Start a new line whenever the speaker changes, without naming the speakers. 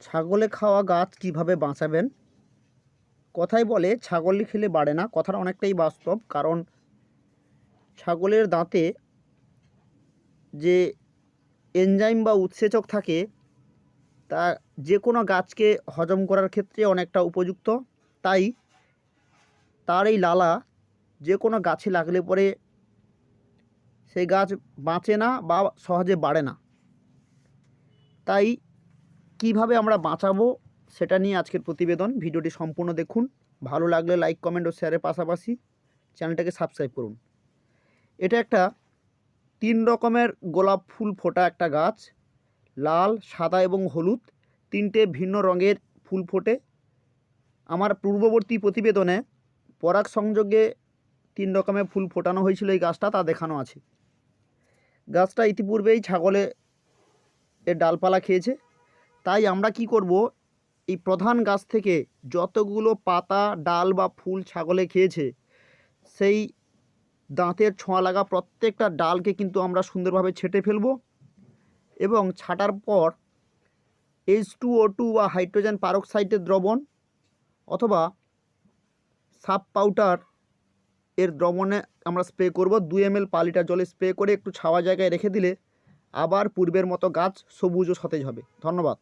ছাগলে খাওয়া গাছ কীভাবে বাঁচাবেন? কথাই বলে ছাগলে খেলে বাড়ে না। কথাটা অনেকটাই বাস্তব, কারণ ছাগলের দাঁতে যে এনজাইম বা উৎসেচক থাকে, তা যে কোনো গাছকে হজম করার ক্ষেত্রে অনেকটা উপযুক্ত। তাই তার এই লালা যে কোনো গাছে লাগলে পরে সেই গাছ বাঁচে না বা সহজে বাড়ে না। তাই কীভাবে আমরা বাঁচাবো সেটা নিয়ে আজকের প্রতিবেদন। ভিডিওটি সম্পূর্ণ দেখুন। ভালো লাগলে লাইক কমেন্ট ও শেয়ারের পাশাপাশি চ্যানেলটাকে সাবস্ক্রাইব করুন। এটা একটা তিন রকমের গোলাপ ফুল ফোটা একটা গাছ। লাল, সাদা এবং হলুদ। তিনটে ভিন্ন রঙের ফুল ফোটে। আমার পূর্ববর্তী প্রতিবেদনে পরাগ সংযোগে তিন রকমের ফুল ফোটানো হয়েছিল এই গাছটা, তা দেখানো আছে। গাছটা ইতিপূর্বেই ছাগলে এর ডালপালা খেয়েছে। তাই আমরা কি করব? এই প্রধান গাছ থেকে যতগুলো পাতা, ডাল বা ফুল ছাগলে খেয়েছে, সেই দাঁতের ছোঁয়া লাগা প্রত্যেকটা ডালকে কিন্তু আমরা সুন্দরভাবে ছেটে ফেলব এবং ছাটার পর এইচ টু ও টু বা হাইড্রোজেন পারক্সাইডের দ্রবণ অথবা সাব পাউডার এর দ্রবণে আমরা স্প্রে করব। দুই এম এল পার লিটার জলে স্প্রে করে একটু ছাওয়া জায়গায় রেখে দিলে আবার পূর্বের মতো গাছ সবুজ ও সতেজ হবে। ধন্যবাদ।